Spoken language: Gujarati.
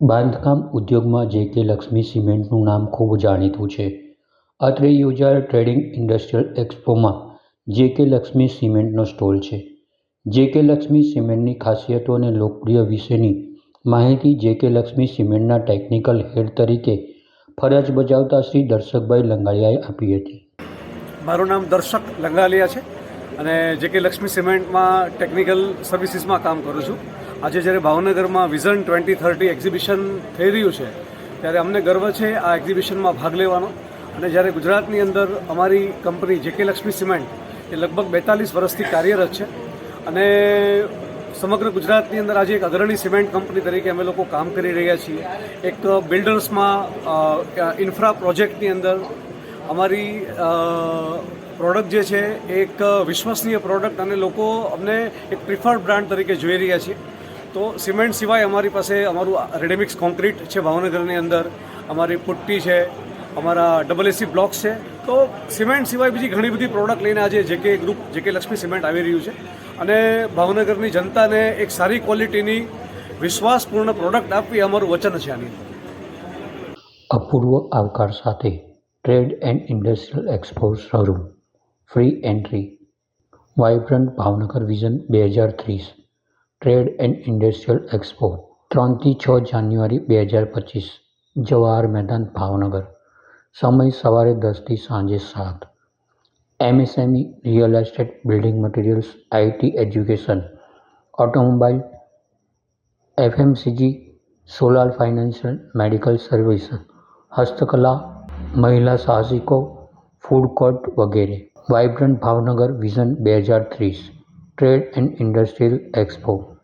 બાંધકામ ઉદ્યોગમાં જે કે લક્ષ્મી સિમેન્ટનું નામ ખૂબ જાણીતું છે. અત્રે યોજાયેલ ટ્રેડિંગ ઇન્ડસ્ટ્રીયલ એક્સપોમાં જે કે લક્ષ્મી સિમેન્ટનો સ્ટોલ છે. જે કે લક્ષ્મી સિમેન્ટની ખાસિયતો અને લોકપ્રિય વિશેની માહિતી જે કે લક્ષ્મી સિમેન્ટના ટેકનિકલ હેડ તરીકે ફરજ બજાવતા શ્રી દર્શકભાઈ લંગાળિયાએ આપી હતી. મારું નામ દર્શક લંગાલિયા છે અને જે કે લક્ષ્મી સિમેન્ટમાં ટેકનિકલ સર્વિસીસમાં કામ કરું છું. આજે જ્યારે ભાવનગરમાં વિઝન ટ્વેન્ટી થર્ટી એક્ઝિબિશન થઈ રહ્યું છે, ત્યારે અમને ગર્વ છે આ એક્ઝિબિશનમાં ભાગ લેવાનો. અને જ્યારે ગુજરાતની અંદર અમારી કંપની જે કે લક્ષ્મી સિમેન્ટ, એ લગભગ બેતાલીસ વર્ષથી કાર્યરત છે. અને સમગ્ર ગુજરાતની અંદર આજે એક અગ્રણી સિમેન્ટ કંપની તરીકે અમે લોકો કામ કરી રહ્યા છીએ. એક બિલ્ડર્સમાં ઇન્ફ્રા પ્રોજેક્ટની અંદર અમારી પ્રોડક્ટ જે છે, એક વિશ્વસનીય પ્રોડક્ટ અને લોકો અમને એક પ્રિફર્ડ બ્રાન્ડ તરીકે જોઈ રહ્યા છીએ. તો સિમેન્ટ સિવાય અમારી પાસે અમારું રેડીમિક્સ કોન્ક્રીટ છે ભાવનગરની અંદર, અમારી પુટ્ટી છે, અમારા ડબલ એસી બ્લોક્સ છે. તો સિમેન્ટ સિવાય બીજી ઘણી બધી પ્રોડક્ટ લઈને આજે જે કે ગ્રુપ જે કે લક્ષ્મી સિમેન્ટ આવી રહ્યું છે. અને ભાવનગરની જનતાને એક સારી ક્વોલિટીની વિશ્વાસપૂર્ણ પ્રોડક્ટ આપવી અમારું વચન છે આની અપૂર્વ આવકાર સાથે trade and industrial expo showroom free entry. Vibrant Bhavnagar Vision બે હજાર ત્રીસ. ટ્રેડ એન્ડ ઇન્ડસ્ટ્રીયલ એક્સપો ત્રણથી છ જાન્યુઆરી બે હજાર પચીસ જવાહર મેદાન ભાવનગર સમય સવારે દસથી સાંજે સાત MSME real estate building materials IT education automobile FMCG solar financial medical service હસ્તકલા મહિલા સાહસિકો ફૂડ કોર્ટ વગેરે વાઇબ્રન્ટ ભાવનગર વિઝન બે હજાર ત્રીસ ટ્રેડ એન્ડ ઇન્ડસ્ટ્રીયલ એક્સપો